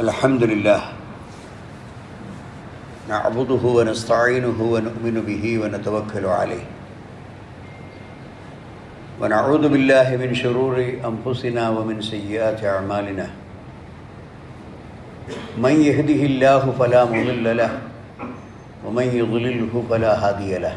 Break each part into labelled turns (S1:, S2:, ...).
S1: الحمد لله نعبده ونستعينه ونؤمن به ونتوكل عليه ونعوذ بالله من شرور انفسنا ومن سيئات اعمالنا من يهده الله فلا مضل له ومن يضلله فلا هادي له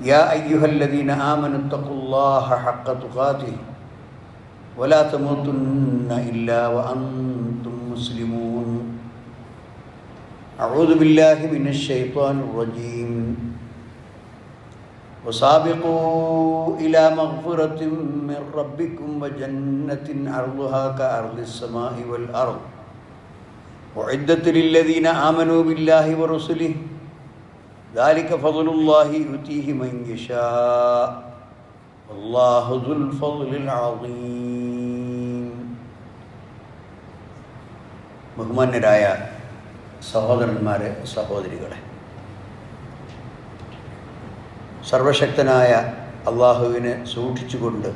S1: يا أيها الذين آمنوا اتقوا الله حق تقاته ولا تموتن إلا وأنتم مسلمون. أعوذ بالله من الشيطان الرجيم. وسابقوا إلى مغفرة من ربكم وجنة عرضها كأرض السماء والأرض. أعدت للذين آمنوا بالله ورسله ذلك فضل الله يؤتيه من يشاء والله ذو الفضل العظيم ബഹുമാന്യരായ സഹോദരന്മാരെ സഹോദരികളെ സർവശക്തനായ അള്ളാഹുവിനെ സൂക്ഷിച്ചുകൊണ്ട്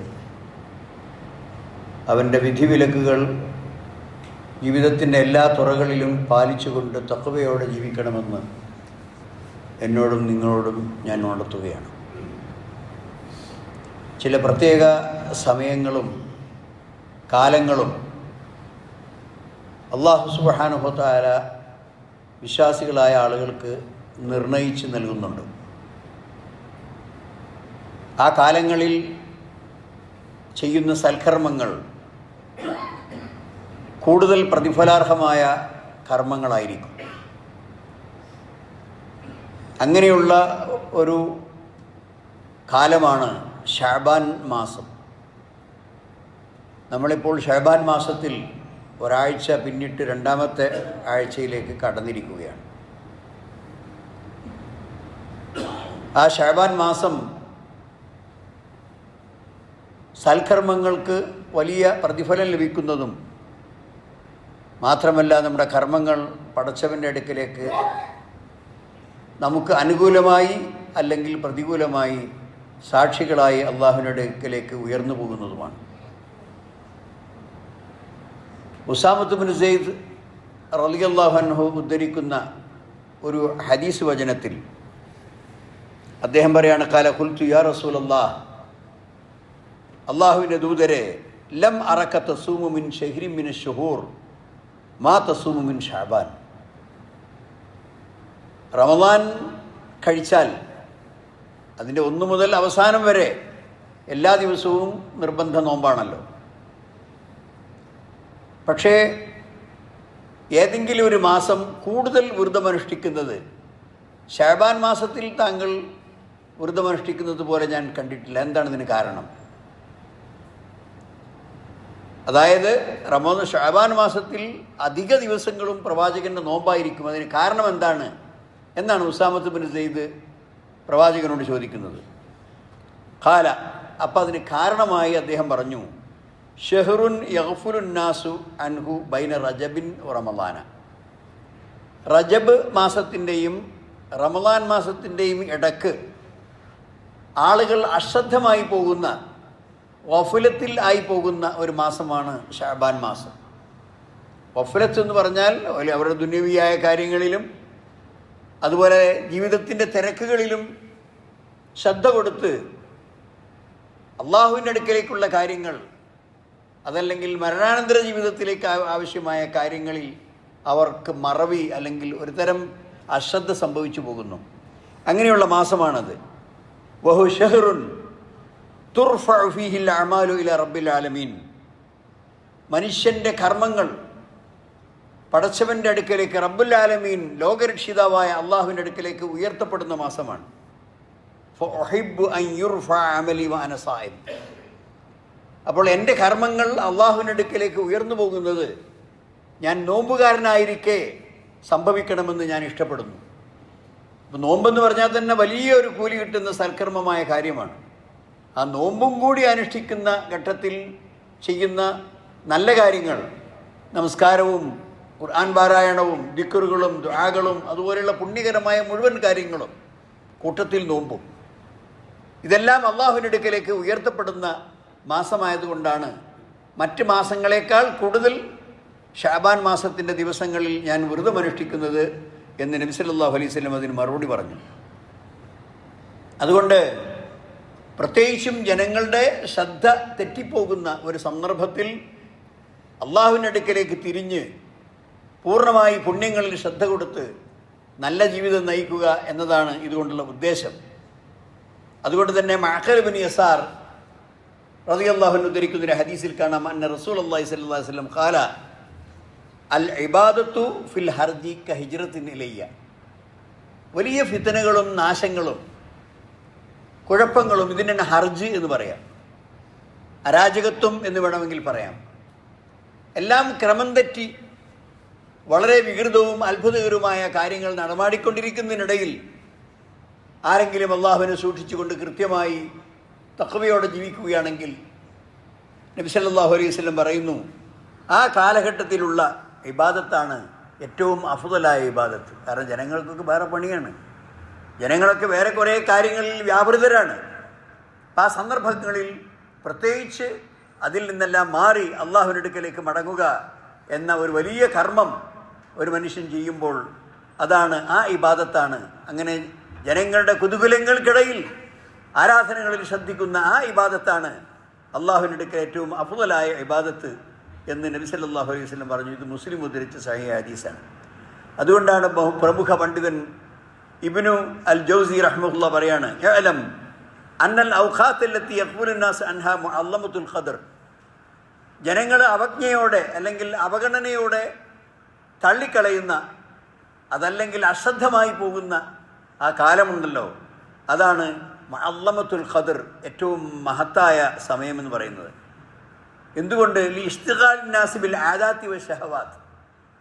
S1: അവൻ്റെ വിധിവിലക്കുകൾ ജീവിതത്തിൻ്റെ എല്ലാ തുറകളിലും പാലിച്ചുകൊണ്ട് തക്കവയോടെ ജീവിക്കണമെന്ന് എന്നോടും നിങ്ങളോടും ഞാൻ ഉണർത്തുകയാണ് ചില പ്രത്യേക സമയങ്ങളും കാലങ്ങളും അള്ളാഹു സുബാനുഭവത്തായ വിശ്വാസികളായ ആളുകൾക്ക് നിർണയിച്ച് നൽകുന്നുണ്ട്. ആ കാലങ്ങളിൽ ചെയ്യുന്ന സൽക്കർമ്മങ്ങൾ കൂടുതൽ പ്രതിഫലാർഹമായ കർമ്മങ്ങളായിരിക്കും. അങ്ങനെയുള്ള ഒരു കാലമാണ് ഷാബാൻ മാസം. നമ്മളിപ്പോൾ ഷാബാൻ മാസത്തിൽ ഒരാഴ്ച പിന്നിട്ട് രണ്ടാമത്തെ ആഴ്ചയിലേക്ക് കടന്നിരിക്കുകയാണ്. ആ ഷാബാൻ മാസം സൽക്കർമ്മങ്ങൾക്ക് വലിയ പ്രതിഫലം ലഭിക്കുന്നതും മാത്രമല്ല നമ്മുടെ കർമ്മങ്ങൾ പടച്ചവന്റെ അടുക്കലേക്ക് നമുക്ക് അനുകൂലമായി അല്ലെങ്കിൽ പ്രതികൂലമായി സാക്ഷികളായി അള്ളാഹുവിന്റെ അടുക്കലേക്ക് ഉയർന്നു പോകുന്നതുമാണ്. ഉസാമത്ത് ബിൻ സെയ്ദ് റലി അള്ളാഹു ഉദ്ധരിക്കുന്ന ഒരു ഹദീസ് വചനത്തിൽ അദ്ദേഹം പറയാണ് കാല കുൽത്തു യാ റസൂൽ അള്ളാഹ് അള്ളാഹുവിന്റെ ദൂതരെ ലം അറക്ക തസൂമുമിൻ ഷഹിരിമിൻ ഷുഹൂർ മാ തസൂമുമിൻ ഷാബാൻ റമദാൻ കഴിച്ചാൽ അതിന്റെ ഒന്നു മുതൽ അവസാനം വരെ എല്ലാ ദിവസവും നിർബന്ധ നോമ്പാണല്ലോ. പക്ഷേ ഏതെങ്കിലും ഒരു മാസം കൂടുതൽ വ്രതമനുഷ്ഠിക്കുന്നത് ഷാബാൻ മാസത്തിൽ താങ്കൾ വ്രതമനുഷ്ഠിക്കുന്നത് പോലെ ഞാൻ കണ്ടിട്ടില്ല. എന്താണ് ഇതിന് കാരണം? അതായത് റമോ ഷാബാൻ മാസത്തിൽ അധിക ദിവസങ്ങളും പ്രവാചകന്റെ നോമ്പായിരിക്കും. അതിന് കാരണം എന്താണ്? എന്നാണ് ഉസാമത്ത് ബിൻ സെയ്ദ് പ്രവാചകനോട് ചോദിക്കുന്നത്. ഖാല അപ്പം അതിന് കാരണമായി അദ്ദേഹം പറഞ്ഞു ഷെഹറുൻ യഹഫുലുന്നാസു അൻഹു ബൈന റജബിൻ റമലാന റജബ് മാസത്തിന്റെയും റമലാൻ മാസത്തിന്റെയും ഇടയ്ക്ക് ആളുകൾ അശ്രദ്ധമായി പോകുന്ന വഫുലത്തിൽ ആയി പോകുന്ന ഒരു മാസമാണ് ഷാബാൻ മാസം. വഫുലത്ത് എന്ന് പറഞ്ഞാൽ അവരുടെ ദുന്യവിയായ കാര്യങ്ങളിലും അതുപോലെ ജീവിതത്തിന്റെ തിരക്കുകളിലും ശ്രദ്ധ കൊടുത്ത് അള്ളാഹുവിന്റെ അടുക്കലേക്കുള്ള കാര്യങ്ങൾ അതല്ലെങ്കിൽ മരണാനന്തര ജീവിതത്തിലേക്ക് ആവശ്യമായ കാര്യങ്ങളിൽ അവർക്ക് മറവി അല്ലെങ്കിൽ ഒരുതരം അശ്രദ്ധ സംഭവിച്ചു പോകുന്നു. അങ്ങനെയുള്ള മാസമാണത്. വഹു ഷെഹറുൻ തുർഫിഹിൽ അമാലു ഇല റബ്ബിൽ ആലമീൻ. മനുഷ്യന്റെ കർമ്മങ്ങൾ പടച്ചവന്റെ അടുക്കലേക്ക് റബ്ബുൽ ആലമീൻ ലോകരക്ഷിതാവായ അള്ളാഹുവിന്റെ അടുക്കലേക്ക് ഉയർത്തപ്പെടുന്ന മാസമാണ്. അപ്പോൾ എന്റെ കർമ്മങ്ങൾ അള്ളാഹുവിന്റെ അടുക്കലേക്ക് ഉയർന്നു പോകുന്നത് ഞാൻ നോമ്പുകാരനായിരിക്കെ സംഭവിക്കണമെന്ന് ഞാൻ ഇഷ്ടപ്പെടുന്നു. അപ്പോൾ നോമ്പെന്ന് പറഞ്ഞാൽ തന്നെ വലിയൊരു കൂലി കിട്ടുന്ന സൽക്കർമ്മമായ കാര്യമാണ്. ആ നോമ്പും കൂടി അനുഷ്ഠിക്കുന്ന ഘട്ടത്തിൽ ചെയ്യുന്ന നല്ല കാര്യങ്ങൾ നമസ്കാരവും ഖുർആൻ പാരായണവും ദിക്കറുകളും ദുആകളും അതുപോലെയുള്ള പുണ്യകരമായ മുഴുവൻ കാര്യങ്ങളും കൂട്ടത്തിൽ നോമ്പും. ഇതെല്ലാം അള്ളാഹുവിന്റെ അടുക്കലേക്ക് ഉയർത്തപ്പെടുന്ന മാസമായതുകൊണ്ടാണ് മറ്റ് മാസങ്ങളെക്കാൾ കൂടുതൽ ഷാബാൻ മാസത്തിന്റെ ദിവസങ്ങളിൽ ഞാൻ വ്രതമനുഷ്ഠിക്കുന്നത് എന്ന് നബി സല്ലല്ലാഹു അലൈഹി സ്വലം അതിന് മറുപടി പറഞ്ഞു. അതുകൊണ്ട് പ്രത്യേകിച്ചും ജനങ്ങളുടെ ശ്രദ്ധ തെറ്റിപ്പോകുന്ന ഒരു സന്ദർഭത്തിൽ അള്ളാഹുവിന്റെ അടുക്കലേക്ക് തിരിഞ്ഞ് പൂർണമായി പുണ്യങ്ങളിൽ ശ്രദ്ധ കൊടുത്ത് നല്ല ജീവിതം നയിക്കുക എന്നതാണ് ഇതുകൊണ്ടുള്ള ഉദ്ദേശം. അതുകൊണ്ട് തന്നെ ബിൻ യസാർ റളിയല്ലാഹു ഉദ്ധരിക്കുന്ന ഒരു ഹദീസിൽ കാണാം അന്ന റസൂൽ അള്ളാഹി അലൈഹി വസല്ലം ഖാല അൽ ഇബാദത്തു ഫിൽ ഹർജി ക ഹിജ്റത്തിൻ ഇലയ്യ. വലിയ ഫിത്തനകളും നാശങ്ങളും കുഴപ്പങ്ങളും ഇതിന് തന്നെ ഹർജ് എന്ന് പറയാം. അരാജകത്വം എന്ന് വേണമെങ്കിൽ പറയാം. എല്ലാം ക്രമം തെറ്റി വളരെ വികൃതവും അത്ഭുതകരവുമായ കാര്യങ്ങൾ നടമാടിക്കൊണ്ടിരിക്കുന്നതിനിടയിൽ ആരെങ്കിലും അള്ളാഹുവിനെ സൂക്ഷിച്ചുകൊണ്ട് കൃത്യമായി തക്കവയോടെ ജീവിക്കുകയാണെങ്കിൽ നബിസല്ലാഹു അലൈഹി വസല്ലം പറയുന്നു ആ കാലഘട്ടത്തിലുള്ള ഇബാദത്താണ് ഏറ്റവും അഫുതലായ ഇബാദത്ത്. കാരണം ജനങ്ങൾക്കൊക്കെ വേറെ പണിയാണ്. ജനങ്ങളൊക്കെ വേറെ കുറേ കാര്യങ്ങളിൽ വ്യാപൃതരാണ്. ആ സന്ദർഭങ്ങളിൽ പ്രത്യേകിച്ച് അതിൽ നിന്നെല്ലാം മാറി അള്ളാഹുവിനടുക്കലേക്ക് മടങ്ങുക എന്ന ഒരു വലിയ കർമ്മം ഒരു മനുഷ്യൻ ചെയ്യുമ്പോൾ അതാണ് ആ ഇബാദത്താണ്. അങ്ങനെ ജനങ്ങളുടെ കുതുകുലങ്ങൾക്കിടയിൽ ആരാധനകളിൽ ശ്രദ്ധിക്കുന്ന ആ ഇബാദത്താണ് അള്ളാഹുവിനെടുക്കൽ ഏറ്റവും അഫുതലായ ഇബാദത്ത് എന്ന് നബി സല്ലല്ലാഹു അലൈഹി വസ്ലം പറഞ്ഞു. ഇത് മുസ്ലിം ഉദ്ധരിച്ച സഹി ഹദീസാണ്. അതുകൊണ്ടാണ് പ്രമുഖ പണ്ഡിതൻ ഇബിനു അൽ ജൗസി റഹ്മുല്ല പറയാണ് "ഇഅ്ലം അന്നൽ ഔഖാത്തിലെത്തി അക്ബുലുനാസ് അൻഹാ മുഅല്ലമത്തുൽ ഖദർ. ജനങ്ങൾ അവജ്ഞയോടെ അല്ലെങ്കിൽ അവഗണനയോടെ തള്ളിക്കളയുന്ന അതല്ലെങ്കിൽ അശ്രദ്ധമായി പോകുന്ന ആ കാലമുണ്ടല്ലോ. അതാണ് അള്ളമത്തുൽ ഖദർ ഏറ്റവും മഹത്തായ സമയമെന്ന് പറയുന്നത്. എന്തുകൊണ്ട്? ലി ഇഷ്തിഖാൽ നാസിബിൽ ആദാത്തി വ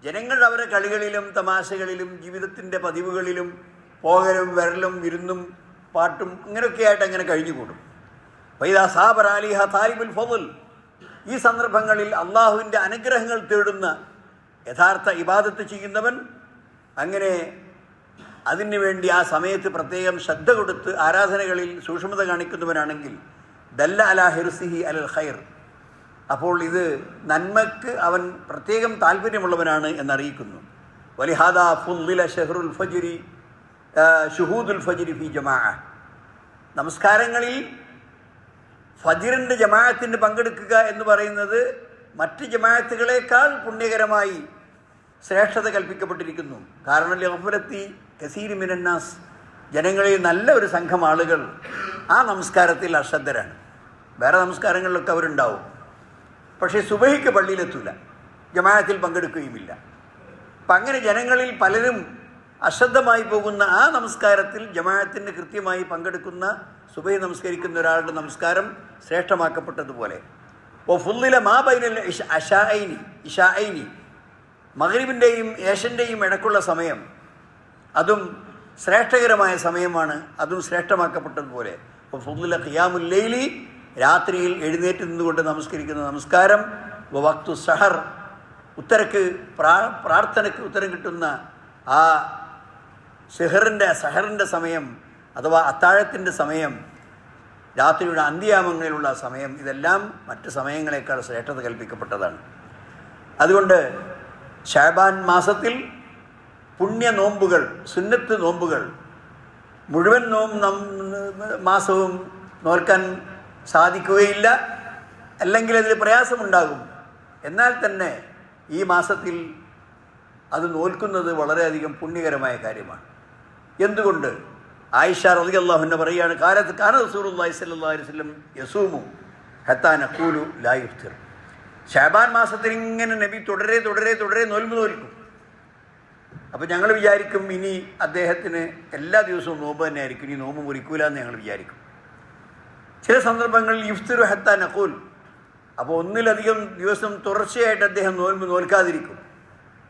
S1: ജനങ്ങൾ അവരെ കളികളിലും തമാശകളിലും ജീവിതത്തിന്റെ പതിവുകളിലും പോകലും വരലും വിരുന്നും പാട്ടും ഇങ്ങനെയൊക്കെയായിട്ട് അങ്ങനെ കഴിഞ്ഞുകൂടും. വൈദാ സാബർ അലിഹ താലിബുൽ ഫതുൽ ഈ സന്ദർഭങ്ങളിൽ അള്ളാഹുവിന്റെ അനുഗ്രഹങ്ങൾ തേടുന്ന യഥാർത്ഥ ഇബാദത്ത് ചെയ്യുന്നവൻ അങ്ങനെ അതിനു വേണ്ടി ആ സമയത്ത് പ്രത്യേകം ശ്രദ്ധ കൊടുത്ത് ആരാധനകളിൽ സൂക്ഷ്മത കാണിക്കുന്നവനാണെങ്കിൽ ദല്ല അല ഹിർസിഹി അൽ ഖൈർ. അപ്പോൾ ഇത് നന്മക്ക് അവൻ പ്രത്യേകം താല്പര്യമുള്ളവനാണ് എന്നറിയിക്കുന്നു. വലിഹാദ ഫുല്ലില ഷെഹറുൽ ഫജിരി ഷുഹൂദുൽ ഫജിരി ഫി ജമാ നമസ്കാരങ്ങളിൽ ഫജിറിന്റെ ജമാഅത്തിന് പങ്കെടുക്കുക എന്ന് പറയുന്നത് മറ്റ് ജമാഅത്തുകളേക്കാൾ പുണ്യകരമായി ശ്രേഷ്ഠത കൽപ്പിക്കപ്പെട്ടിരിക്കുന്നു. കാരണം ലഹഫുരത്തി കസീരി മിനന്നാസ് ജനങ്ങളിൽ നല്ല ഒരു സംഘം ആളുകൾ ആ നമസ്കാരത്തിൽ അശ്രദ്ധരാണ്. വേറെ നമസ്കാരങ്ങളിലൊക്കെ അവരുണ്ടാവും. പക്ഷേ സുബഹിക്ക് പള്ളിയിലെത്തൂല. ജമാഅത്തിൽ പങ്കെടുക്കുകയുമില്ല. അപ്പം അങ്ങനെ ജനങ്ങളിൽ പലരും അശ്രദ്ധമായി പോകുന്ന ആ നമസ്കാരത്തിൽ ജമാഅത്തിന് കൃത്യമായി പങ്കെടുക്കുന്ന സുബൈ നമസ്കരിക്കുന്ന ഒരാളുടെ നമസ്കാരം ശ്രേഷ്ഠമാക്കപ്പെട്ടതുപോലെ. ഓ ഫുള്ളിലെ മാ ബൈനൽ ഇഷ- അഷാഐനി ഇഷാഐനി മഗ്രിബിന്റെയും ഏഷ്യന്റെയും ഇടക്കുള്ള സമയം അതും ശ്രേഷ്ഠകരമായ സമയമാണ് അതും ശ്രേഷ്ഠമാക്കപ്പെട്ടതുപോലെ. ഫുദ്ദില ഖിയാമുല്ലൈലി രാത്രിയിൽ എഴുന്നേറ്റ് നിന്നുകൊണ്ട് നമസ്കരിക്കുന്ന നമസ്കാരം. വക്തു സഹർ ഉത്തരക്ക് പ്രാ പ്രാർത്ഥനയ്ക്ക് ഉത്തരം കിട്ടുന്ന ആ സെഹറിന്റെ സഹറിന്റെ സമയം അഥവാ അത്താഴത്തിന്റെ സമയം രാത്രിയുടെ അന്ത്യാമങ്ങളിലുള്ള സമയം ഇതെല്ലാം മറ്റ് സമയങ്ങളെക്കാൾ ശ്രേഷ്ഠത കൽപ്പിക്കപ്പെട്ടതാണ്. അതുകൊണ്ട് ഷാബാൻ മാസത്തിൽ പുണ്യ നോമ്പുകൾ സുന്നത്ത് നോമ്പുകൾ മുഴുവൻ നോം മാസവും നോൽക്കാൻ സാധിക്കുകയില്ല. അല്ലെങ്കിൽ അതിൽ പ്രയാസമുണ്ടാകും. എന്നാൽ തന്നെ ഈ മാസത്തിൽ അത് നോൽക്കുന്നത് വളരെയധികം പുണ്യകരമായ കാര്യമാണ്. എന്തുകൊണ്ട്? ആയിഷ റതി അള്ളാഹുന്നെ പറയുകയാണ് കാലത്ത് കാന റസൂലുള്ളാഹി സ്വല്ലല്ലാഹി അലൈഹി വസല്ലം യസൂമു ഹത്താ നഖൂലു ലാ യുഫ്തിർ. ഷാബാൻ മാസത്തിൽ ഇങ്ങനെ നബി തുടരെ തുടരെ തുടരെ നോൽമ്പ് നോൽക്കും അപ്പോൾ ഞങ്ങൾ വിചാരിക്കും ഇനി അദ്ദേഹത്തിന് എല്ലാ ദിവസവും നോമ്പ് തന്നെ ആയിരിക്കും ഇനി നോമ്പ് മുറിക്കൂല എന്ന് ഞങ്ങൾ വിചാരിക്കും. ചില സന്ദർഭങ്ങളിൽ ഇഫ്തിറു ഹത്ത നഖൂൽ. അപ്പോൾ ഒന്നിലധികം ദിവസം തുടർച്ചയായിട്ട് അദ്ദേഹം നോൽമ്പ് നോൽക്കാതിരിക്കും.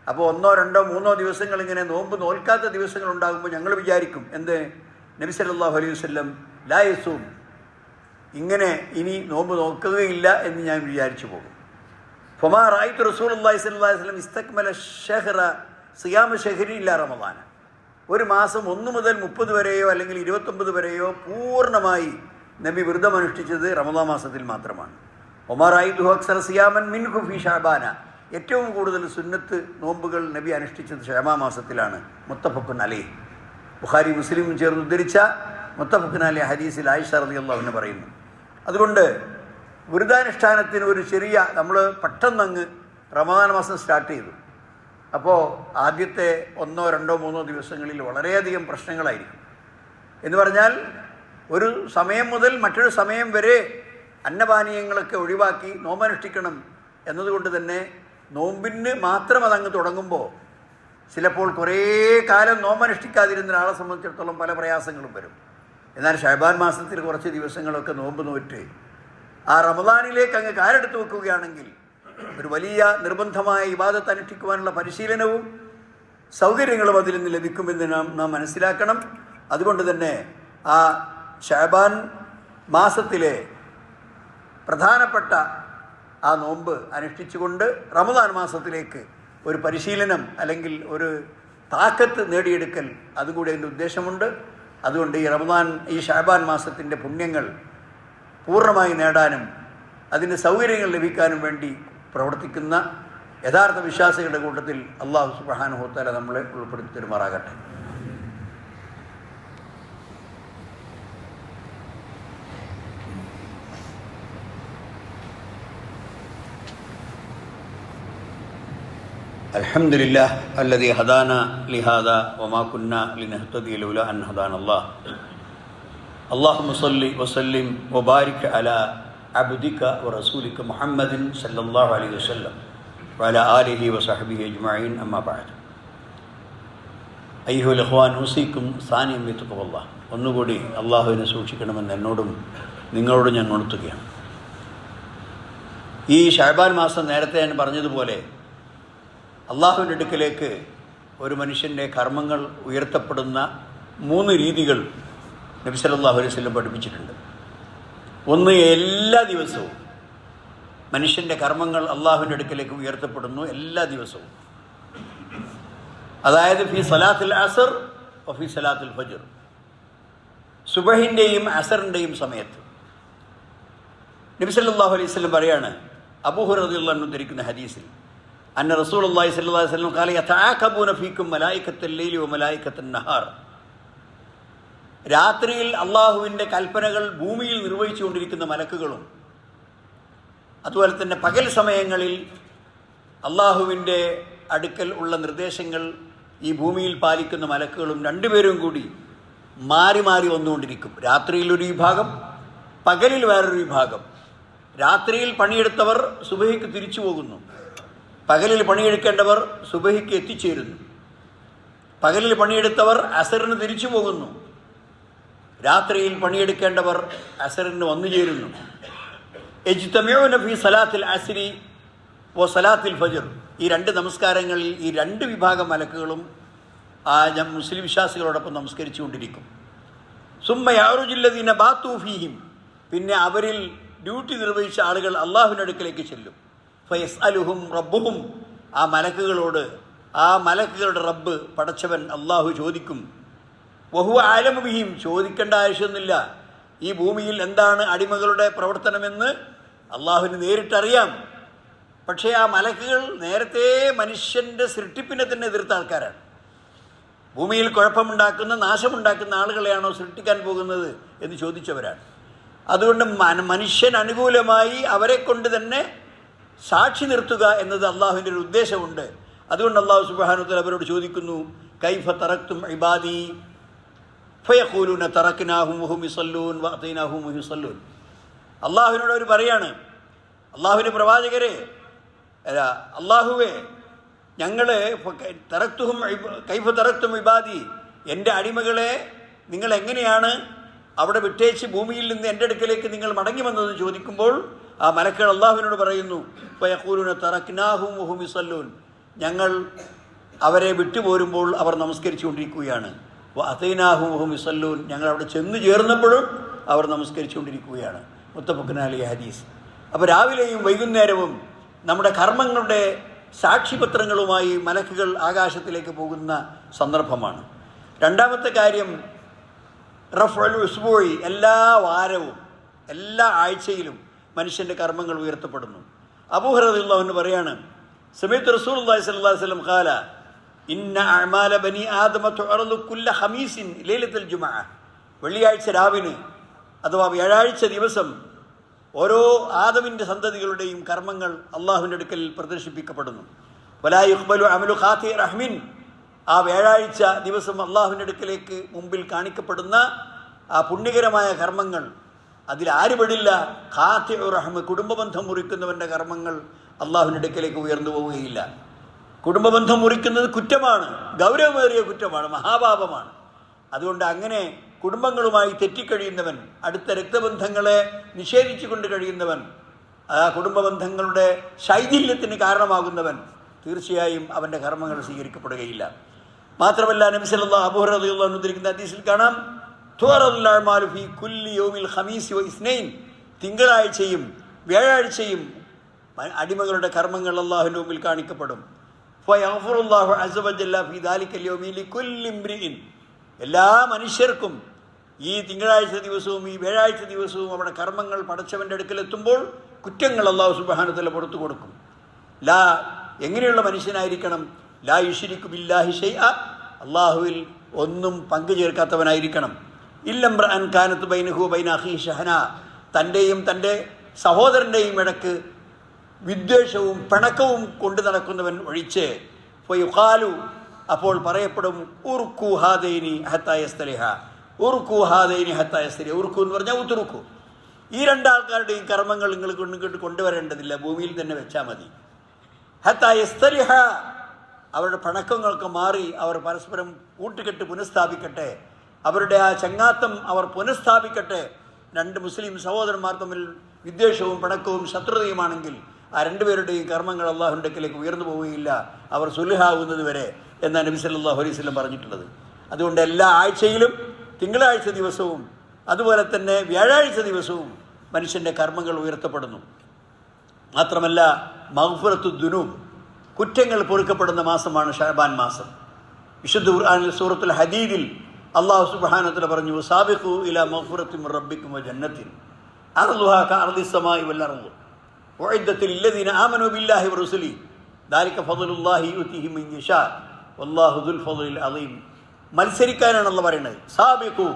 S1: അപ്പോൾ ഒന്നോ രണ്ടോ മൂന്നോ ദിവസങ്ങൾ ഇങ്ങനെ നോമ്പ് നോൽക്കാത്ത ദിവസങ്ങൾ ഉണ്ടാകുമ്പോൾ ഞങ്ങൾ വിചാരിക്കും എന്ത്? നബി സല്ലല്ലാഹു അലൈഹി വസല്ലം ലായസൂം ഇങ്ങനെ ഇനി നോമ്പ് നോക്കുകയില്ല എന്ന് ഞാൻ വിചാരിച്ചു പോകും. ഫൊമാ റായിത്ത് റസൂൽ അള്ളാഹി സ്വല്ലല്ലാഹി വസല്ലം ഇസ്തക്മല ഷെഹ്റ സിയാമ ഷെഹരി ഇല്ല റമദാന ഒരു മാസം ഒന്ന് മുതൽ മുപ്പത് വരെയോ അല്ലെങ്കിൽ ഇരുപത്തൊമ്പത് വരെയോ പൂർണമായി നബി വ്രതം അനുഷ്ഠിച്ചത് റമദാ മാസത്തിൽ മാത്രമാണ്. ഒമാർ ആയിദു അക്സർ സിയാമൻ മിൻ ഖുഫി ഷാബാന. ഏറ്റവും കൂടുതൽ സുന്നത്ത് നോമ്പുകൾ നബി അനുഷ്ഠിച്ചത് ഷാമാ മാസത്തിലാണ്. മുത്തഫക്കുൻ അലി. ബുഖാരി മുസ്ലിം ചേർന്ന് ഉദ്ധരിച്ച മുത്തഫക്കുൻ അലി ഹദീസിൽ ആയിഷ റളിയല്ലാഹു അൻഹ പറയുന്നു. അതുകൊണ്ട് വ്രതാനുഷ്ഠാനത്തിന് ഒരു ചെറിയ നമ്മൾ പെട്ടെന്നങ്ങ് റമദാൻ മാസം സ്റ്റാർട്ട് ചെയ്തു. അപ്പോൾ ആദ്യത്തെ ഒന്നോ രണ്ടോ മൂന്നോ ദിവസങ്ങളിൽ വളരെയധികം പ്രശ്നങ്ങളായിരിക്കും. എന്ന് പറഞ്ഞാൽ ഒരു സമയം മുതൽ മറ്റൊരു സമയം വരെ അന്നപാനീയങ്ങളൊക്കെ ഒഴിവാക്കി നോമ്പനുഷ്ഠിക്കണം എന്നതുകൊണ്ട് തന്നെ നോമ്പിന് മാത്രം അതങ്ങ് തുടങ്ങുമ്പോൾ ചിലപ്പോൾ കുറേ കാലം നോമ്പനുഷ്ഠിക്കാതിരുന്ന ഒരാളെ സംബന്ധിച്ചിടത്തോളം പല പ്രയാസങ്ങളും വരും. എന്നാൽ ഷഹബാൻ മാസത്തിൽ കുറച്ച് ദിവസങ്ങളൊക്കെ നോമ്പ് നോറ്റ് ആ റമദാനിലേക്ക് അങ്ങ് കാലെടുത്ത് വെക്കുകയാണെങ്കിൽ ഒരു വലിയ നിർബന്ധമായ ഇബാദത്ത് അനുഷ്ഠിക്കുവാനുള്ള പരിശീലനവും സൗകര്യങ്ങളും അതിൽ നിന്ന് ലഭിക്കുമെന്ന് നാം നാം മനസ്സിലാക്കണം. അതുകൊണ്ട് തന്നെ ആ ഷാബാൻ മാസത്തിലെ പ്രധാനപ്പെട്ട ആ നോമ്പ് അനുഷ്ഠിച്ചുകൊണ്ട് റമദാൻ മാസത്തിലേക്ക് ഒരു പരിശീലനം അല്ലെങ്കിൽ ഒരു താക്കത്ത് നേടിയെടുക്കൽ അതുകൂടി എന്റെ ഉദ്ദേശമുണ്ട്. അതുകൊണ്ട് ഈ റമദാൻ ഈ ഷാബാൻ മാസത്തിന്റെ പുണ്യങ്ങൾ പൂർണമായി നേടാനും അതിന് സൗകര്യങ്ങൾ ലഭിക്കാനും വേണ്ടി പ്രവർത്തിക്കുന്ന യഥാർത്ഥ വിശ്വാസികളുടെ കൂട്ടത്തിൽ അള്ളാഹു സുബാനുഹോത്തല നമ്മളെ ഉൾപ്പെടുത്തി തെരുമാറാകട്ടെ. الحمد لله الذي هدانا لهذا وما كنا لنهتدي لولا അൻ هدانا الله اللهم صل وسلم وبارك على عبدك ورسولك محمد صلى الله عليه وسلم وعلى آله وصحبه أجمعين أما بعد أيها الإخوان أوصيكم ثانيا بتقوى الله ഒന്നുകൂടി അള്ളാഹുവിനെ സൂക്ഷിക്കണമെന്ന് എന്നോടും നിങ്ങളോടും ഞാൻ ഉണർത്തുകയാണ് ഈ ഷാബാൻ മാസം നേരത്തെ ഞാൻ പറഞ്ഞതുപോലെ അള്ളാഹുവിൻ്റെ അടുക്കലേക്ക് ഒരു മനുഷ്യൻ്റെ കർമ്മങ്ങൾ ഉയർത്തപ്പെടുന്ന മൂന്ന് രീതികൾ നബി സല്ലല്ലാഹു അലൈഹി വസല്ലം പഠിപ്പിച്ചിട്ടുണ്ട്. ഒന്ന് എല്ലാ ദിവസവും മനുഷ്യന്റെ കർമ്മങ്ങൾ അള്ളാഹുവിന്റെ അടുക്കലേക്ക് ഉയർത്തപ്പെടുന്നു എല്ലാ ദിവസവും. അതായത് ഫി സലാത്തിൽ അസർ ഫി സലാത്തിൽ ഫജർ. സുബഹിന്റെയും അസറിന്റെയും സമയത്ത്. നബി സല്ലല്ലാഹു അലൈഹി വസല്ലം പറയാണ് അബൂഹു റളിയല്ലാഹു അൻഹു ധരിക്കുന്ന ഹദീസിൽ അന്ന റസൂലുള്ളാഹി സ്വല്ലല്ലാഹു അലൈഹി വസല്ലം ഖാല യതആഖബൂന ഫീക്കും മലായികത്തുൽ ലൈലി വ മലായികത്തുൻ നഹാർ. രാത്രിയിൽ അള്ളാഹുവിന്റെ കൽപ്പനകൾ ഭൂമിയിൽ നിർവഹിച്ചുകൊണ്ടിരിക്കുന്ന മലക്കുകളും അതുപോലെ തന്നെ പകൽ സമയങ്ങളിൽ അള്ളാഹുവിന്റെ അടുക്കൽ ഉള്ള നിർദ്ദേശങ്ങൾ ഈ ഭൂമിയിൽ പാലിക്കുന്ന മലക്കുകളും രണ്ടുപേരും കൂടി മാറി മാറി വന്നുകൊണ്ടിരിക്കും. രാത്രിയിൽ ഒരു വിഭാഗം പകലിൽ വേറൊരു വിഭാഗം. രാത്രിയിൽ പണിയെടുത്തവർ സുബഹിക്ക് തിരിച്ചു പോകുന്നു. പകലിൽ പണിയെടുക്കേണ്ടവർ സുബഹിക്ക് എത്തിച്ചേരുന്നു. പകലിൽ പണിയെടുത്തവർ അസറിന് തിരിച്ചു പോകുന്നു. രാത്രിയിൽ പണിയെടുക്കേണ്ടവർ അസറിന് വന്നു ചേരുന്നു. ഫി സലാത്തിൽ അസിരി ഓ സലാത്തിൽ ഫജർ. ഈ രണ്ട് നമസ്കാരങ്ങളിൽ ഈ രണ്ട് വിഭാഗം മലക്കുകളും ആ മുസ്ലിം വിശ്വാസികളോടൊപ്പം നമസ്കരിച്ചുകൊണ്ടിരിക്കും. സുമ്മ യാറുജില്ലദീന ബാത്തൂഫീഹിം പിന്നെ അവരിൽ ഡ്യൂട്ടി നിർവഹിച്ച ആളുകൾ അള്ളാഹുവിനടുക്കിലേക്ക് ചെല്ലും. ഫയസ് അലുഹും റബ്ബുഹും. ആ മലക്കുകളോട് ആ മലക്കുകളുടെ റബ്ബ് പടച്ചവൻ അള്ളാഹു ചോദിക്കും. വഹു ആലമുഖിയും ചോദിക്കേണ്ട ആവശ്യമൊന്നുമില്ല. ഈ ഭൂമിയിൽ എന്താണ് അടിമകളുടെ പ്രവർത്തനമെന്ന് അള്ളാഹുവിന് നേരിട്ടറിയാം. പക്ഷേ ആ മലക്കുകൾ നേരത്തെ മനുഷ്യന്റെ സൃഷ്ടിപ്പിനെ തന്നെ എതിർത്ത ആൾക്കാരാണ്. ഭൂമിയിൽ കുഴപ്പമുണ്ടാക്കുന്ന നാശമുണ്ടാക്കുന്ന ആളുകളെയാണോ സൃഷ്ടിക്കാൻ പോകുന്നത് എന്ന് ചോദിച്ചവരാണ്. അതുകൊണ്ട് മനുഷ്യൻ അനുകൂലമായി അവരെ കൊണ്ട് തന്നെ സാക്ഷി നിർത്തുക എന്നത് അള്ളാഹുവിന്റെ ഒരു ഉദ്ദേശമുണ്ട്. അതുകൊണ്ട് അള്ളാഹു സുബാനുത്തൽ അവരോട് ചോദിക്കുന്നു കൈഫ തറക്തും ഇബാദി? ഫയഖൂലൂന തറക്കിനാഹും വഅതൈനാഹും വഹും യുസല്ലൂൻ. അള്ളാഹുവിനോട് അവർ പറയാണ്. അള്ളാഹുവിന്റെ പ്രവാചകരെ അല്ല അള്ളാഹുവേ ഞങ്ങൾ തറക്തുഹും കൈഫ് തറക്തും ഇബാദി എന്റെ അടിമകളെ നിങ്ങൾ എങ്ങനെയാണ് അവിടെ വിട്ടേച്ച് ഭൂമിയിൽ നിന്ന് എന്റെ അടുക്കലേക്ക് നിങ്ങൾ മടങ്ങി വന്നതെന്ന് ചോദിക്കുമ്പോൾ ആ മലക്കൾ അള്ളാഹുവിനോട് പറയുന്നു ഫയഖൂലൂന തറക്നാഹും വഹും യുസല്ലൂൻ. ഞങ്ങൾ അവരെ വിട്ടുപോരുമ്പോൾ അവർ നമസ്കരിച്ചുകൊണ്ടിരിക്കുകയാണ്. യുസല്ലൂൻ. ഞങ്ങൾ അവിടെ ചെന്ന് ചേർന്നപ്പോഴും അവർ നമസ്കരിച്ചുകൊണ്ടിരിക്കുകയാണ്. മുത്തപ്പുക്കനാലി ഹദീസ്. അപ്പോൾ രാവിലെയും വൈകുന്നേരവും നമ്മുടെ കർമ്മങ്ങളുടെ സാക്ഷിപത്രങ്ങളുമായി മലക്കുകൾ ആകാശത്തിലേക്ക് പോകുന്ന സന്ദർഭമാണ്. രണ്ടാമത്തെ കാര്യം റഫൽ ഉസ്ബോയി എല്ലാ വാരവും എല്ലാ ആഴ്ചയിലും മനുഷ്യന്റെ കർമ്മങ്ങൾ ഉയർത്തപ്പെടുന്നു. അബൂഹറദുല്ലാഹുന്ന് പറയാണ് സമയത്ത് റസൂൽ അള്ളാഹി സ്വല്ലല്ലാഹു അലൈഹി വസല്ലം ഖാല ഇന്ന അഅമാല ബനി ആദമ കുല്ല ഖമീസിൻ ലൈലത്തുൽ ജുമഅ വെള്ളിയാഴ്ച രാവിന് അഥവാ വ്യാഴാഴ്ച ദിവസം ഓരോ ആദമിന്റെ സന്തതികളുടെയും കർമ്മങ്ങൾ അള്ളാഹുവിന്റെ അടുക്കൽ പ്രദർശിപ്പിക്കപ്പെടുന്നു. വലായുഖ്ബലു അമലു ഖാത്തി റഹ്മിൻ. ആ വ്യാഴാഴ്ച ദിവസം അള്ളാഹുവിന്റെ അടുക്കലേക്ക് മുമ്പിൽ കാണിക്കപ്പെടുന്ന ആ പുണ്യകരമായ കർമ്മങ്ങൾ അതിൽ ആര് പെടില്ല ഖാത്തി റഹ്മ കുടുംബബന്ധം മുറിക്കുന്നവന്റെ കർമ്മങ്ങൾ അള്ളാഹുവിന്റെ അടുക്കലേക്ക് ഉയർന്നു പോവുകയില്ല. കുടുംബബന്ധം മുറിക്കുന്നത് കുറ്റമാണ്. ഗൗരവമേറിയ കുറ്റമാണ്. മഹാപാപമാണ്. അതുകൊണ്ട് അങ്ങനെ കുടുംബങ്ങളുമായി തെറ്റിക്കഴിയുന്നവൻ അടുത്ത രക്തബന്ധങ്ങളെ നിഷേധിച്ചുകൊണ്ട് കഴിയുന്നവൻ ആ കുടുംബബന്ധങ്ങളുടെ ശൈഥില്യത്തിന് കാരണമാകുന്നവൻ തീർച്ചയായും അവന്റെ കർമ്മങ്ങൾ സ്വീകരിക്കപ്പെടുകയില്ല. മാത്രമല്ല നബിസല്ലാ അബുഹറിയുള്ള ഉദ്ധരിക്കുന്ന ഹദീസിൽ കാണാം തുവറല്ലാഴ്മാലു ഫി കുല്ലി യോമിൽ ഹമീസ് ഇസ്നൈൻ. തിങ്കളാഴ്ചയും വ്യാഴാഴ്ചയും അടിമകളുടെ കർമ്മങ്ങൾ അള്ളാഹുവിന്റെ മുമ്പിൽ കാണിക്കപ്പെടും. എല്ലാ മനുഷ്യർക്കും ഈ തിങ്കളാഴ്ച ദിവസവും ഈ വ്യാഴാഴ്ച ദിവസവും അവിടെ കർമ്മങ്ങൾ പടച്ചവന്റെ അടുക്കലെത്തുമ്പോൾ കുറ്റങ്ങൾ അള്ളാഹു സുബാനുത്തല പുറത്തു കൊടുക്കും. ലാ എങ്ങനെയുള്ള മനുഷ്യനായിരിക്കണം? ലാ ഇഷിരിക്കു ബില്ലാഹി ഷൈഅ. അള്ളാഹുവിൽ ഒന്നും പങ്കു ചേർക്കാത്തവനായിരിക്കണം. ഇല്ലംബ്രഅൻ കാനത്ത് ബൈനഹു ബൈന അഖീ ഷഹന. തന്റെയും തന്റെ സഹോദരന്റെയും ഇടയ്ക്ക് വിദ്വേഷവും പിണക്കവും കൊണ്ടു നടക്കുന്നവൻ ഒഴിച്ച് ഫയുഖാലു അപ്പോൾ പറയപ്പെടും ഉർക്കു ഹത്തായ സ്ഥലിഹ ഉർക്കു ഹത്തായ സ്ഥലി ഉർക്കു എന്ന് പറഞ്ഞാൽ ഉത്തുറുക്കു. ഈ രണ്ടാൾക്കാരുടെയും കർമ്മങ്ങൾ നിങ്ങൾ കൊണ്ട് കൊണ്ടുവരേണ്ടതില്ല. ഭൂമിയിൽ തന്നെ വെച്ചാൽ മതി. ഹത്തായ സ്ഥലിഹ അവരുടെ പണക്കങ്ങളൊക്കെ മാറി അവർ പരസ്പരം കൂട്ടുകെട്ട് പുനഃസ്ഥാപിക്കട്ടെ. അവരുടെ ആ ചങ്ങാത്തം അവർ പുനഃസ്ഥാപിക്കട്ടെ. രണ്ട് മുസ്ലിം സഹോദരന്മാർ തമ്മിൽ വിദ്വേഷവും പണക്കവും ശത്രുതയുമാണെങ്കിൽ ആ രണ്ടുപേരുടെയും കർമ്മങ്ങൾ അള്ളാഹുന്റെ അടുക്കലേക്ക് ഉയർന്നു പോവുകയില്ല. അവർ സുലഹാകുന്നത് വരെ എന്നാണ് നബി സല്ലല്ലാഹു അലൈഹി വസല്ലം പറഞ്ഞിട്ടുള്ളത്. അതുകൊണ്ട് എല്ലാ ആഴ്ചയിലും തിങ്കളാഴ്ച ദിവസവും അതുപോലെ തന്നെ വ്യാഴാഴ്ച ദിവസവും മനുഷ്യന്റെ കർമ്മങ്ങൾ ഉയർത്തപ്പെടുന്നു. മാത്രമല്ല മഹ്ഫുറത്തു ദുനൂബ് കുറ്റങ്ങൾ പൊറുക്കപ്പെടുന്ന മാസമാണ് ഷഹബാൻ മാസം. വിശുദ്ധ ഖുർആനിൽ സൂറത്തുൽ ഹദീദിൽ അള്ളാഹു സുബ്ഹാനഹു പറഞ്ഞു സാബിഖു ഇല മഗ്ഫിറത്തി റബ്ബിക്കുമോ റബ്ബിക്കും അറുഹാ ജന്നത്തിൻ. അർളുഹാ കഅർദി സമായി വൽ അർൾ ഉഇദ്ദത്തിൽ ലല്ലദീന ആമനു ബില്ലാഹി വറസുലി ദാലിക ഫദ്ലുല്ലാഹി യുതിഹി മൻ യശാ വല്ലാഹു ദുൽ ഫദ്ലിൽ മത്സരിക്കാനാണ് അള്ള പറയുന്നത്. സാബിക്കു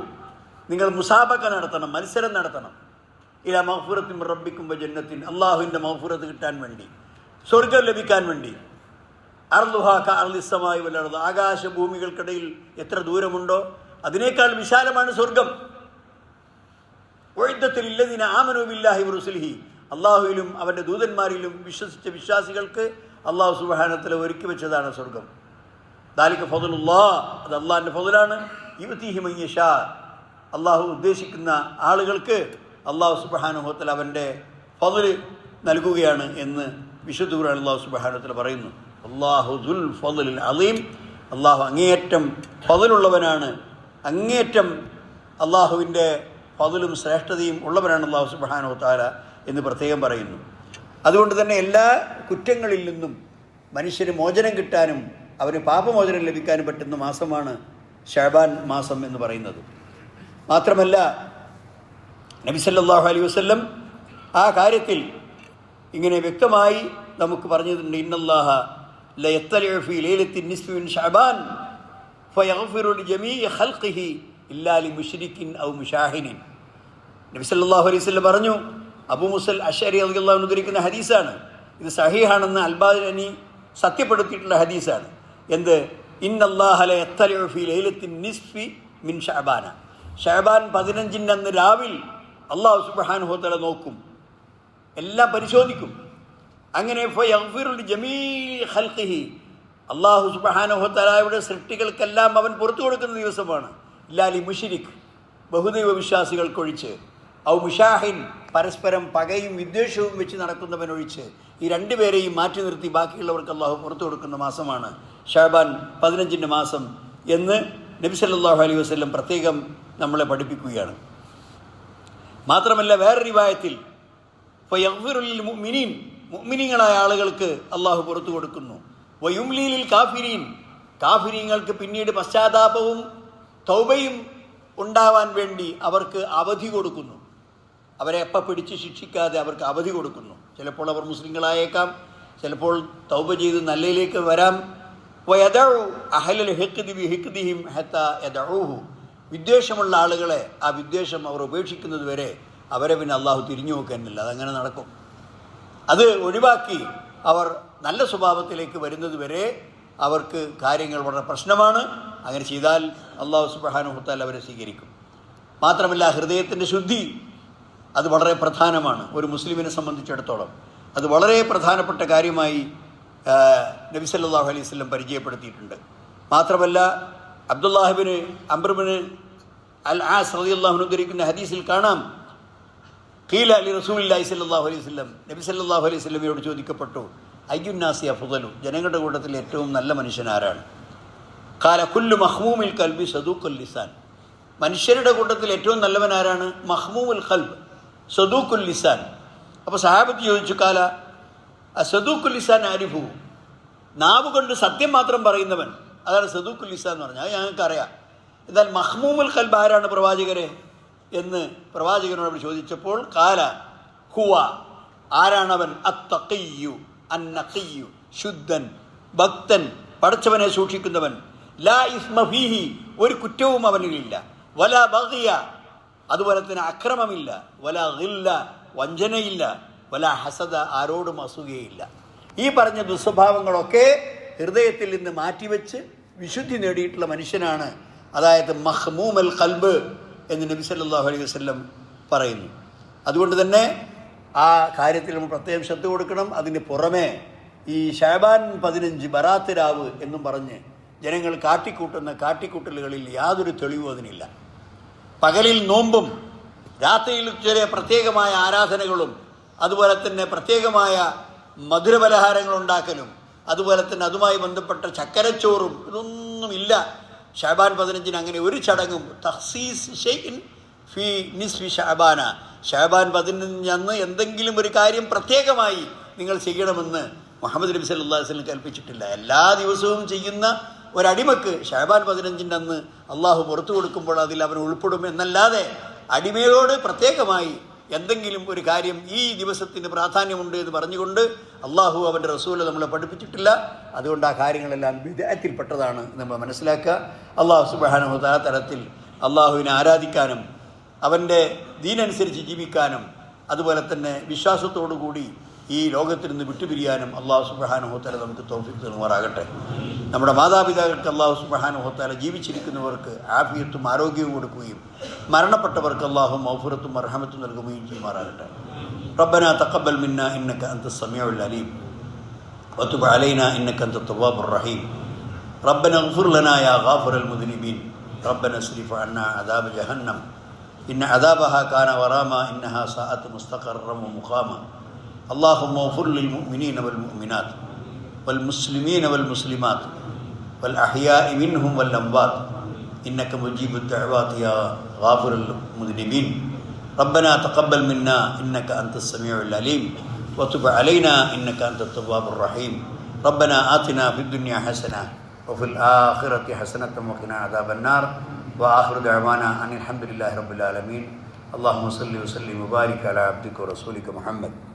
S1: നിങ്ങൾ മുസാബക്ക നടത്തണം മത്സരം നടത്തണം. ഇല മഹഫുറത്തിൻ റബ്ബിക്കും ജന്നത്തിൻ. അള്ളാഹുവിന്റെ മഹഫുറത്ത് കിട്ടാൻ വേണ്ടി സ്വർഗം ലഭിക്കാൻ വേണ്ടി. അർലുഹാക്ക അർലിസമായി വല്ലത് ആകാശഭൂമികൾക്കിടയിൽ എത്ര ദൂരമുണ്ടോ അതിനേക്കാൾ വിശാലമാണ് സ്വർഗം ഒഴുത്തത്തിൽ ഇല്ലതിന് ആമനുബില്ലാഹി റുസുലിഹി. അള്ളാഹുവിലും അവന്റെ ദൂതന്മാരിലും വിശ്വസിച്ച വിശ്വാസികൾക്ക് അള്ളാഹു സുബാനത്തിൽ ഒരുക്കി വെച്ചതാണ് സ്വർഗം. ദാലിക ഫതുലുല്ലാ അത് അള്ളാഹിന്റെ ഫതുലാണ് മയ്യ ഷാ അള്ളാഹു ഉദ്ദേശിക്കുന്ന ആളുകൾക്ക് അള്ളാഹു സുബഹാനുഹത്തിൽ അവന്റെ ഫതുൽ നൽകുകയാണ് എന്ന് വിശുദ്ധ ഖുർആൻ അള്ളാഹു സുബാനത്തിൽ പറയുന്നു. അള്ളാഹു ദുൽ ഫതുലിൽ അലീം. അള്ളാഹു അങ്ങേയറ്റം ഫതലുള്ളവനാണ് അങ്ങേയറ്റം അള്ളാഹുവിന്റെ ഫതിലും ശ്രേഷ്ഠതയും ഉള്ളവനാണ് അള്ളാഹു സുബാനു താല എന്ന് പ്രത്യേകം പറയുന്നു. അതുകൊണ്ട് തന്നെ എല്ലാ കുറ്റങ്ങളിൽ നിന്നും മനുഷ്യന് മോചനം കിട്ടാനും അവന് പാപമോചനം ലഭിക്കാനും പറ്റുന്ന മാസമാണ് ഷാബാൻ മാസം എന്ന് പറയുന്നത്. മാത്രമല്ല നബി സല്ലല്ലാഹു അലൈഹി വസല്ലം ആ കാര്യത്തിൽ ഇങ്ങനെ വ്യക്തമായി നമുക്ക് പറഞ്ഞിട്ടുണ്ട് ഇന്നല്ലാഹ ലയത്തലിഉ ഫീ ലൈലത്തിൻ നിസ്ഫിൻ മിൻ ശഅബാൻ ഫയഗ്ഫിറു ലിജമീഇ ഖൽഖിഹി ഇല്ലാ ലിമുശ്രിക്കിൻ ഔ മുഷാഹിനിൻ നബി സല്ലല്ലാഹു അലൈഹി വസല്ലം പറഞ്ഞു അബൂ മുസൽ അഷരി അള്ളാഹു ഉദ്ധരിക്കുന്ന ഹദീസാണ്. ഇത് സഹിഹാണെന്ന് അൽബാദിനി സത്യപ്പെടുത്തിയിട്ടുള്ള ഹദീസാണ്. എന്ത്? നിസ്ഫി മിൻ ഷഹബാന ഷഹബാൻ പതിനഞ്ചിന്റെ അന്ന് രാവിൽ അള്ളാഹു സുബ്ഹാനഹു ഹോത്തല നോക്കും. എല്ലാം പരിശോധിക്കും. അങ്ങനെ അള്ളാഹു സുബ്ഹാനഹു തആലയുടെ സൃഷ്ടികൾക്കെല്ലാം അവൻ പുറത്തു കൊടുക്കുന്ന ദിവസമാണ്. ഇല്ലാലി മുഷിരിഖ് ബഹുദൈവ വിശ്വാസികൾക്കൊഴിച്ച്. ഔ മുഷാഹിൻ പരസ്പരം പകയും വിദ്വേഷവും വെച്ച് നടക്കുന്നവനൊഴിച്ച് ഈ രണ്ടുപേരെയും മാറ്റി നിർത്തി ബാക്കിയുള്ളവർക്ക് അള്ളാഹു പുറത്തു കൊടുക്കുന്ന മാസമാണ് ഷാബാൻ പതിനഞ്ചിന്റെ മാസം എന്ന് നബി സല്ലാഹു അലൈഹി വസല്ലം പ്രത്യേകം നമ്മളെ പഠിപ്പിക്കുകയാണ്. മാത്രമല്ല വേറെ റിവായത്തിൽ ഫയഗ്ഫിറുൽ മുഅ്മിനീൻ മുഅ്മിനീങ്ങളായ ആളുകൾക്ക് അള്ളാഹു പുറത്തു കൊടുക്കുന്നു. വയുംലീലിൽ കാഫിരീൻ കാഫിരീങ്ങൾക്ക് പിന്നീട് പശ്ചാത്താപവും തൗബയും ഉണ്ടാവാൻ വേണ്ടി അവർക്ക് അവധി കൊടുക്കുന്നു. അവരെ എപ്പോൾ പിടിച്ച് ശിക്ഷിക്കാതെ അവർക്ക് അവധി കൊടുക്കുന്നു. ചിലപ്പോൾ അവർ മുസ്ലിങ്ങളായേക്കാം. ചിലപ്പോൾ തൗബ ചെയ്ത് നല്ലയിലേക്ക് വരാം. വിദ്വേഷമുള്ള ആളുകളെ ആ വിദ്വേഷം അവർ ഉപേക്ഷിക്കുന്നത് വരെ അവരെ പിന്നെ അള്ളാഹു തിരിഞ്ഞു നോക്കാനില്ല. അതങ്ങനെ നടക്കും. അത് ഒഴിവാക്കി അവർ നല്ല സ്വഭാവത്തിലേക്ക് വരുന്നത് വരെ അവർക്ക് കാര്യങ്ങൾ വളരെ പ്രശ്നമാണ്. അങ്ങനെ ചെയ്താൽ അള്ളാഹു സുബാനുഹത്താൽ അവരെ സ്വീകരിക്കും. മാത്രമല്ല ഹൃദയത്തിന്റെ ശുദ്ധി അത് വളരെ പ്രധാനമാണ് ഒരു മുസ്ലിമിനെ സംബന്ധിച്ചിടത്തോളം. അത് വളരെ പ്രധാനപ്പെട്ട കാര്യമായി നബി സല്ലാഹു അലൈഹി വസല്ലം പരിചയപ്പെടുത്തിയിട്ടുണ്ട്. മാത്രമല്ല അബ്ദുല്ലാഹിബിന് അംബ്രബിന് അൽ ആസ് റളിയല്ലാഹു ഉദ്ധരിക്കുന്ന ഹദീസിൽ കാണാം. ഖീല അലി റസൂലി സല്ലാഹു അലൈഹി വസല്ലം നബി സല്ലാഹു അലൈഹി വസല്ലമയോട് ചോദിക്കപ്പെട്ടു അയ്യുന്നാസി അഫുദലു ജനങ്ങളുടെ കൂട്ടത്തിൽ ഏറ്റവും നല്ല മനുഷ്യൻ ആരാണ്? കാല കുല്ലു മഹ്മൂമിൽ കൽബി സദൂഖുൽ ലിസാൻ. മനുഷ്യരുടെ കൂട്ടത്തിൽ ഏറ്റവും നല്ലവൻ ആരാണ്? മഹ്മൂമുൽ ഖൽബ്. സദൂഖുൽ ലിസാൻ. അപ്പോൾ സഹാബത്ത് ചോദിച്ചു കാല സദൂഖുൽ ലിസാൻ ആരിഫു നാവ് കൊണ്ട് സത്യം മാത്രം പറയുന്നവൻ. അതാണ് സദൂഖുൽ ലിസാൻ എന്ന് പറഞ്ഞാൽ അത് ഞങ്ങൾക്കറിയാം എന്നാൽ മഹ്മൂമുൽ ഖൽബ് ആരാണ് പ്രവാചകരെ എന്ന് പ്രവാചകനോട് ചോദിച്ചപ്പോൾ കാല ഹുവ ആരാണവൻ? അത്തഖിയു അന്നു ശുദ്ധൻ ഭക്തൻ പടച്ചവനെ സൂക്ഷിക്കുന്നവൻ. ലാ ഇസ്മഹി ഒരു കുറ്റവും അവനിലില്ല. വല ബഗിയ അതുപോലെ തന്നെ അക്രമമില്ല. വല ഇല്ല വഞ്ചനയില്ല. വല ഹസത ആരോടും അസൂയയില്ല. ഈ പറഞ്ഞ ദുസ്വഭാവങ്ങളൊക്കെ ഹൃദയത്തിൽ നിന്ന് മാറ്റിവെച്ച് വിശുദ്ധി നേടിയിട്ടുള്ള മനുഷ്യനാണ് അതായത് മഹ്മൂമൽ കൽബ് എന്ന് നബി സല്ലല്ലാഹു അലൈഹി വസല്ലം പറയുന്നു. അതുകൊണ്ട് തന്നെ ആ കാര്യത്തിൽ നമ്മൾ പ്രത്യേകം ശ്രദ്ധ കൊടുക്കണം. അതിന് പുറമെ ഈ ഷാബാൻ പതിനഞ്ച് ബറാത്ത് രാവ് എന്നും പറഞ്ഞ് ജനങ്ങൾ കാട്ടിക്കൂട്ടുന്ന കാട്ടിക്കൂട്ടലുകളിൽ യാതൊരു തെളിവും അതിനില്ല. പകലിൽ നോമ്പും രാത്രിയിൽ ചെറിയ പ്രത്യേകമായ ആരാധനകളും അതുപോലെ തന്നെ പ്രത്യേകമായ മധുരപലഹാരങ്ങൾ ഉണ്ടാക്കലും അതുപോലെ തന്നെ അതുമായി ബന്ധപ്പെട്ട ചക്കരച്ചോറും ഇതൊന്നുമില്ല. ഷാബാൻ പതിനഞ്ചിന് അങ്ങനെ ഒരു ചടങ്ങും തഹ്സീസ് ഷെയ്ൻ ഫി നിസ്ഫി ഷാബാന. ഷാബാൻ പതിനഞ്ചന്ന് എന്തെങ്കിലും ഒരു കാര്യം പ്രത്യേകമായി നിങ്ങൾ ചെയ്യണമെന്ന് മുഹമ്മദ് നബി സല്ലല്ലാഹു അലൈഹി വസല്ലം കൽപ്പിച്ചിട്ടില്ല. എല്ലാ ദിവസവും ചെയ്യുന്ന ഒരടിമക്ക് ഷാബാൻ പതിനഞ്ചിന്റെ അന്ന് അള്ളാഹു പുറത്തു കൊടുക്കുമ്പോൾ അതിൽ അവൻ ഉൾപ്പെടും എന്നല്ലാതെ അടിമയോട് പ്രത്യേകമായി എന്തെങ്കിലും ഒരു കാര്യം ഈ ദിവസത്തിന് പ്രാധാന്യമുണ്ട് എന്ന് പറഞ്ഞുകൊണ്ട് അള്ളാഹു അവന്റെ റസൂൽ നമ്മളെ പഠിപ്പിച്ചിട്ടില്ല. അതുകൊണ്ട് ആ കാര്യങ്ങളെല്ലാം വിദേഹത്തിൽപ്പെട്ടതാണ് നമ്മൾ മനസ്സിലാക്കുക. അള്ളാഹു സുബാനുഹ തരത്തിൽ അള്ളാഹുവിനെ ആരാധിക്കാനും അവന്റെ ദീനനുസരിച്ച് ജീവിക്കാനും അതുപോലെ തന്നെ വിശ്വാസത്തോടു കൂടി ഈ ലോകത്തിൽ നിന്ന് വിട്ടുപിരിയാനും അള്ളാഹു സുബാനുഹോത്തല നമുക്ക് തോഫിക്ക് തരുമാറാകട്ടെ നമ്മുടെ മാതാപിതാക്കൾക്ക് അള്ളാഹു സുബാനുഹോത്തല ജീവിച്ചിരിക്കുന്നവർക്ക് ആഫിയത്തും ആരോഗ്യവും കൊടുക്കുകയും മരണപ്പെട്ടവർക്ക് അള്ളാഹു മൗഫുറത്തും അർഹമത്തും നൽകുകയും ചെയ്യുമാറാകട്ടെ ربنا تقبل منا إنك أنت السميع العليم وتب علينا إنك أنت التواب الرحيم ربنا اغفر لنا يا غافر المذنبين ربنا اصرف عنا عذاب جهنم إن عذابها كان غراما إنها ساءت مستقرا ومقاما اللهم اغفر للمؤمنين والمؤمنات والمسلمين والمسلمات والأحياء منهم والأموات. إنك مجيب الدعوات يا غافر المذنبين. ربنا تقبل منا إنك أنت السميع العليم. وتب علينا إنك أنت التواب الرحيم. ربنا آتنا في الدنيا حسنة وفي الآخرة حسنة وقنا عذاب النار. وآخر دعوانا أن الحمد لله رب العالمين. اللهم صل وسلم وبارك على عبدك ورسولك محمد.